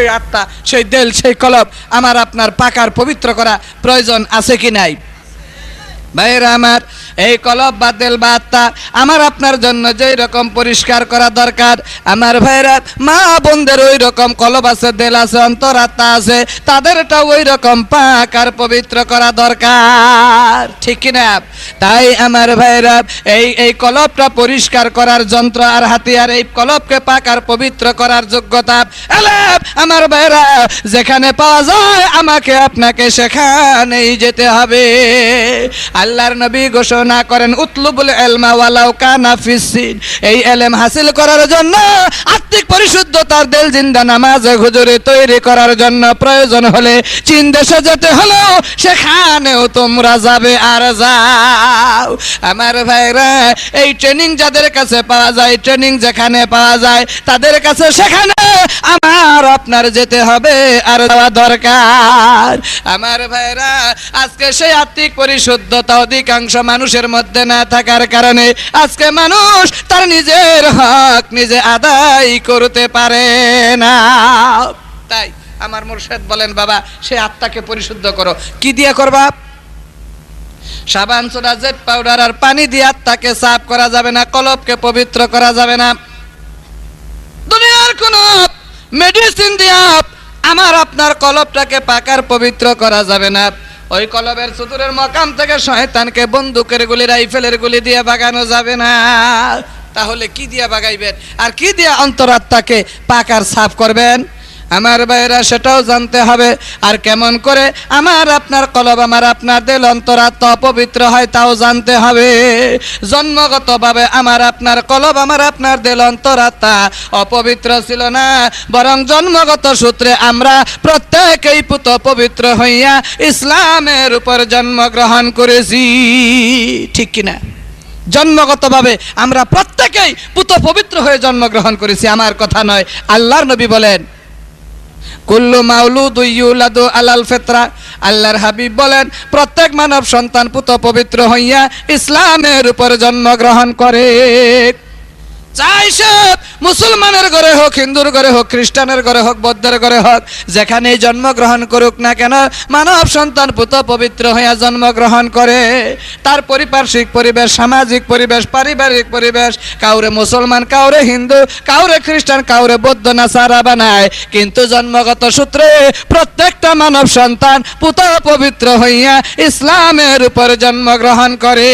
সেই আত্মা, সেই দেল, সেই কলব আমার আপনার পাকার পবিত্র করা প্রয়োজন আছে কি নাই? ভাইয়েরা আমার এই কলব বা দেল বা আত্মা আমার আপনার জন্য যেই রকম পরিষ্কার করা দরকার। আমার ভাইরা, মা বোনদের ওই রকম কলব আছে, দেল আছে অন্তর আত্মা আছে, তাদেরটা ওই রকম পাক আর পবিত্র করা দরকার। ঠিক কিনা তাই আমার ভাইরা, এই এই কলবটা পরিষ্কার করার যন্ত্র আর হাতিয়ার, এই কলবকে পাক আর পবিত্র করার যোগ্যতা। আমার ভাইরা, যেখানে পাওয়া যায় আমাকে আপনাকে সেখানেই যেতে হবে। আল্লাহর নবী ঘোষণা করেন, উতলুবুল এলমা ওয়ালাউ কানা ফিসিন এই এলেম হাসিল করার জন্য, আত্মিক পরিশুদ্ধতার দেল জিন্দা নামাজ হুজুরি তৈরি করার জন্য প্রয়োজন হলে চীন দেশে যেতে হলেও সেখানেও তোমরা যাবে আর যাও। আমার ভাইরা, এই ট্রেনিং যাদের কাছে পাওয়া যায় ট্রেনিং যেখানে পাওয়া যায়, তাদের কাছে সেখানে আমার আপনার যেতে হবে আর যাওয়া দরকার। আমার ভাইরা, আজকে সেই আত্মিক পরিশুদ্ধতা অধিকাংশ মানুষের মধ্যে না থাকার কারণে আজকে মানুষ তার নিজের হক নিজে আদায় করতে পারে না। তাই আমার মুর্শেদ বলেন, বাবা, সে আত্মাকে পরিশুদ্ধ করো। কি দিয়ে করবা? সাবান, সোডা, জেট পাউডার আর পানি দিয়ে আত্মাকে সাফ করা যাবে না, কলবকে পবিত্র করা যাবে না। দুনিয়ার কোন মেডিসিন দিয়া আমার আপনার কলবটাকে পাকার পবিত্র করা যাবে না। ওই কলবের সুদূরের মকাম থেকে শয়তানকে বন্দুকের গুলি, রাইফেলের গুলি দিয়ে বাগানো যাবে না। তাহলে কি দিয়া বাগাইবেন? আর কি দিয়া অন্তরাত্মাকে পাকার সাফ করবেন? আমার ভাইরা সেটাও জানতে হবে। আর কেমন করে আমার আপনার কলব, আমার আপনার দিল অন্তরাত্মা অপবিত্র হয়, তাও জানতে হবে। জন্মগতভাবে আমার আপনার কলব, আমার আপনার দিল অন্তরাত্মা অপবিত্র ছিল না। বরং জন্মগত সূত্রে আমরা প্রত্যেকেই পুত পবিত্র হইয়া ইসলামের উপর জন্মগ্রহণ করেছি। ঠিক কিনা? জন্মগতভাবে আমরা প্রত্যেকেই পুত পবিত্র হয়ে জন্মগ্রহণ করেছি, আমার কথা নয়। আল্লাহর নবী বলেন কুল্লু আলাল হাবিব বলেন প্রত্যেক মানব সন্তান পুত পবিত্র হইয়া ইসলামের উপর জন্মগ্রহণ করে। চাই মুসলমানের ঘরে হোক, হিন্দুর ঘরে হোক, খ্রিস্টানের ঘরে হোক, বৌদ্ধের ঘরে হোক, যেখানেই জন্মগ্রহণ করুক না কেন, মানব সন্তান পুত পবিত্র হইয়া জন্মগ্রহণ করে। তার পরিপার্শ্বিক পরিবেশ, সামাজিক পরিবেশ, পারিবারিক পরিবেশ, কাউরে মুসলমান, কাউরে হিন্দু, কাউরে খ্রিস্টান, কাউরে বৌদ্ধ না সারা বানায়। কিন্তু জন্মগত সূত্রে প্রত্যেকটা মানব সন্তান পুত পবিত্র হইয়া ইসলামের উপর জন্মগ্রহণ করে।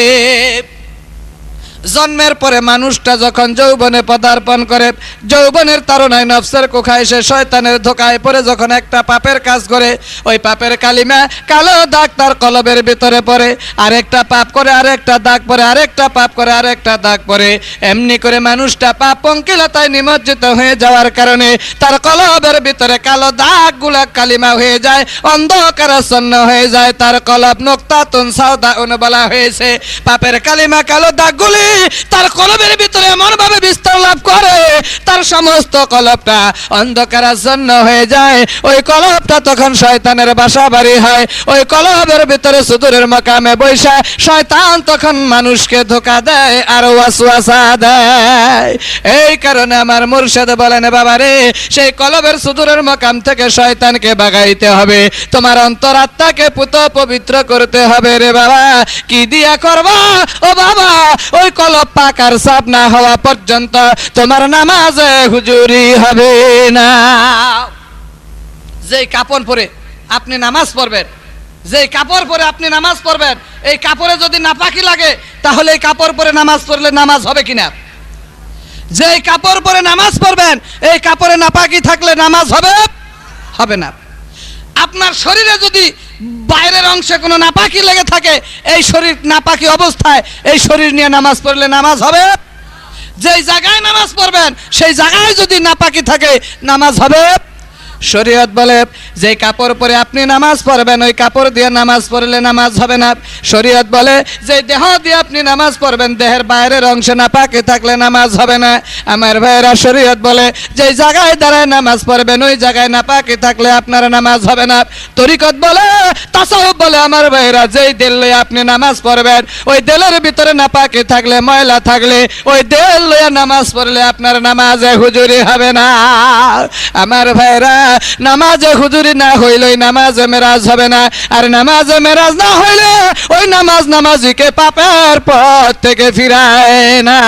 জন্মের পরে মানুষটা যখন যৌবনে পদার্পণ করে, যৌবনের তারণায় নফসের কোখায় সে শয়তানের ধোকায় পরে যখন একটা পাপের কাজ করে, ওই পাপের কালিমা কালো দাগ তার কলবের ভিতরে পড়ে। আরেকটা পাপ করে, আরেকটা দাগ পরে আরেকটা পাপ করে, আরেকটা দাগ পরে এমনি করে মানুষটা পাপ পঙ্কিলতায় নিমজ্জিত হয়ে যাওয়ার কারণে তার কলবের ভিতরে কালো দাগগুলা কালিমা হয়ে যায় অন্ধকারাচ্ছন্ন হয়ে যায়। তার কলব নোক্তাতুন সাউদা বলা হয়েছে। পাপের কালিমা কালো দাগগুলি তার কলবের ভিতরে এমন ভাবে বিস্তার লাভ করে, তার সমস্ত কলবটা অন্ধকারাচ্ছন্ন হয়ে যায়। ওই কলবটা তখন শয়তানের বাসা বাড়ি হয়। ওই কলবের ভিতরে সুদূরের মকামে বৈশা, শয়তান তখন মানুষকে ধোকা দেয় আর ওয়াসওয়াসা দেয়। এই কারণে আমার মুর্শিদ বলেন, বাবা রে, সেই কলবের সুদূরের মকাম থেকে শয়তানকে বাগাইতে হবে। তোমার অন্তরাত্মাকে পুত পবিত্র করতে হবে রে বাবা। কি দিয়া করবা? ও বাবা, ওই কলব পাকার সাপ না হওয়া পর্যন্ত তোমার হুজুরি হবে না। কাপড় পরে আপনি নামাজ পড়বেন, যেই কাপড় পরে আপনি নামাজ পড়বেন, এই কাপড়ে যদি নাপাকি লাগে, তাহলে এই কাপড় পরে নামাজ পড়লে নামাজ হবে কিনা? যেই কাপড় পরে নামাজ পড়বেন, এই কাপড়ে নাপাকি থাকলে নামাজ হবে হবে না। আপনার শরীরে যদি বাইরের অংশে কোনো নাপাকি লেগে থাকে, এই শরীর নাপাকি অবস্থায়, এই শরীর নিয়ে নামাজ পড়লে নামাজ হবে? যেই জায়গায় নামাজ পড়বেন, সেই জায়গায় যদি নাপাকি থাকে, নামাজ হবে? শরীয়ত বলে, যে কাপড় পরে আপনি নামাজ পড়বেন, ওই কাপড় দিয়ে নামাজ পড়লে নামাজ হবে না। শরীয়ত বলে, যে দেহ দিয়ে আপনি নামাজ পড়বেন, দেহের বাইরের অংশে না পাকে থাকলে নামাজ হবে না। আমার ভাইয়েরা, শরীয়ত বলে, যে জায়গায় দাঁড়ায় নামাজ পড়বেন, ওই জায়গায় না পাকে থাকলে আপনার নামাজ হবে না। তরিকত বলে, তাসাউফ বলে, আমার ভাইয়েরা, যেই দেল আপনি নামাজ পড়বেন, ওই দেলের ভিতরে না পাকে থাকলে ময়লা থাকলে, ওই দেল লইয়া নামাজ পড়লে আপনার নামাজে হুজুরি হবে না। আমার ভাইরা নামাজে হুজুরি না হইলে নামাজে মেরাজ হবে না। আর নামাজে মেরাজ না হইলে ওই নামাজ নামাজিকে পাপের পথ থেকে ফিরায় না।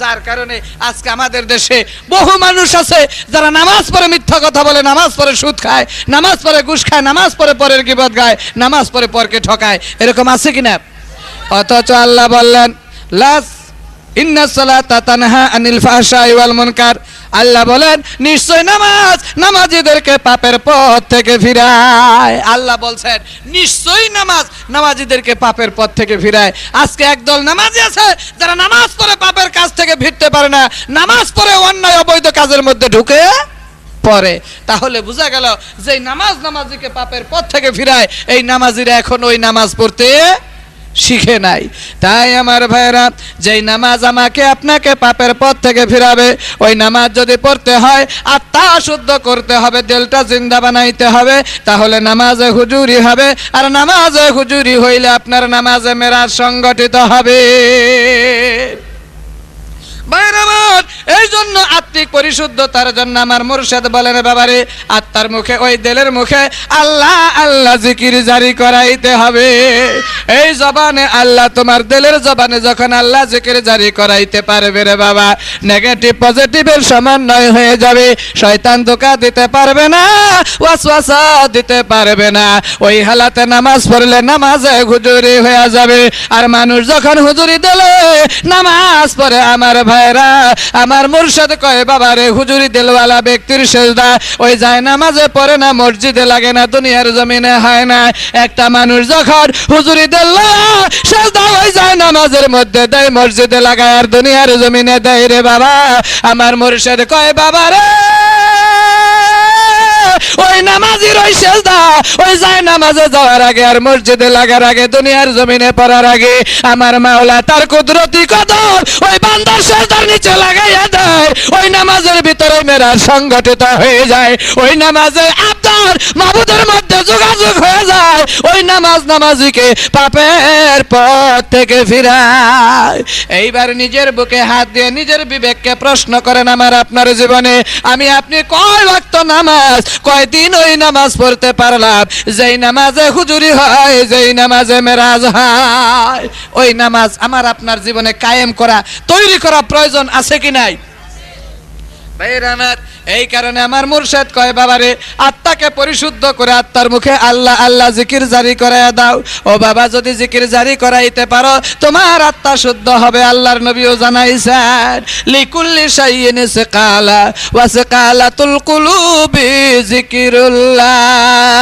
যার কারণে আজকে আমাদের দেশে বহু মানুষ আছে যারা নামাজ পড়ে মিথ্যা কথা বলে, নামাজ পড়ে সুদ খায়, নামাজ পড়ে ঘুষ খায়, নামাজ পড়ে পরের গিবত গায়, নামাজ পড়ে পরকে ঠকায়। এরকম আছে কিনা? অথচ আল্লাহ বললেন, লাস ইন্না সালাতা তানহা আনিল ফাহশাই ওয়াল মুনকার। আল্লাহ বলেন, নিশ্চয় নামাজ, নামাজিদেরকে পাপের পথ থেকে ফিরায়। আল্লাহ বলছেন, নিশ্চয়ই নামাজ, নামাজিদেরকে পাপের পথ থেকে ফিরায়। আজকে একদল নামাজি আছে, যারা নামাজ পড়ে পাপের কাজ থেকে ফিরতে পারে না। নামাজ পড়ে অন্যায় অবৈধ কাজের মধ্যে ঢুকে পরে তাহলে বোঝা গেল যে নামাজ নামাজিকে পাপের পথ থেকে ফিরায়, এই নামাজিরা এখন ওই নামাজ পড়তে শিখে নাই। তাই আমার ভাইরা যেই নামাজ আমাকে আপনাকে পাপের পথ থেকে ফিরাবে ওই নামাজ যদি পড়তে হয় আত্মা শুদ্ধ করতে হবে দিলটা জিন্দা বানাইতে হবে তাহলে নামাজে হুজুরি হবে। আর নামাজে হুজুরি হইলে আপনার নামাজে মেরাজ সংগঠিত হবে। আমার, এই জন্য আত্মিক পরিশুদ্ধতার জন্য আমার মুর্শেদ বলেন, বাবারে, আত্মার মুখে, ওই দেলের মুখে আল্লাহ আল্লাহ জিকির জারি করাইতে হবে। এই জবানে আল্লাহ তোমার দিলের জবানে যখন আল্লাহ জিকির জারি করাইতে পারবে রে বাবা নেগেটিভ পজিটিভের সমন্বয় হয়ে যাবে। শয়তান ধোকা দিতে পারবে না, ওয়াসওয়াসা দিতে পারবে না। ওই হালাতে নামাজ পড়লে নামাজে হুজুরি হয়ে যাবে। আর মানুষ যখন হুজুরি দিলে, নামাজ পড়ে, আমার ভাইরা, আমার মুর্শিদ কয়, বাবা রে, হুজুরি দিলওয়ালা ব্যক্তির সেজদা। ওই যায় নামাজে পড়ে না, মসজিদে লাগে না, দুনিয়ার জমিনে হয় না। একটা মানুষ যখন হুজুরি দিলওয়ালা সেজদা ওই যায় নামাজের মধ্যে দেয়, মসজিদে লাগায় আর দুনিয়ার জমিনে দেয় রে বাবা। আমার মুর্শিদ কয়, বাবা রে ওই নামাজি ওই সেজদা, ওই যায় নামাজে যাওয়ার আগে আর মসজিদে লাগার আগে, দুনিয়ার জমিনে পড়ার আগে আমার মাওলা তার কুদরতি কদর ওই বান্দার সেজদার নিচে লাগাইয়া দেয়। ওই নামাজের ভিতরে মেরা সংগঠিত হয়ে যায়। ওই নামাজে আপনার মাবুদের মধ্যে যোগাযোগ হয়ে ওই নামাজ নামাজিকে পাপের পথ থেকে ফিরায়। এইবার নিজের বুকে হাত দিয়ে নিজের বিবেককে প্রশ্ন করেন আমার আপনার জীবনে, আমি আপনি কয় ওয়াক্ত নামাজ, কয়দিন ওই নামাজ পড়তে পারলাম? যেই নামাজে হুজুরি হয়, যেই নামাজে মেরাজ হয়। ওই নামাজ আমার আপনার জীবনে কায়েম করা, তৈরি করা প্রয়োজন আছে কি নাই? আমার, এই কারণে আমার মুর্শেদ কয়, বাবারে, আত্মাকে পরিশুদ্ধ করে আত্মার মুখে আল্লাহ আল্লাহ জিকির জারি করাইয়া দাও। ও বাবা, যদি জিকির জারি করাইতে পারো, তোমার আত্মা শুদ্ধ হবে আল্লাহর নবীও জানাইছেন। লিকুল্লি সাইয়েন সে কালা ওয়াসে কালা তুল কুলুবি জিকিরুল্লাহ।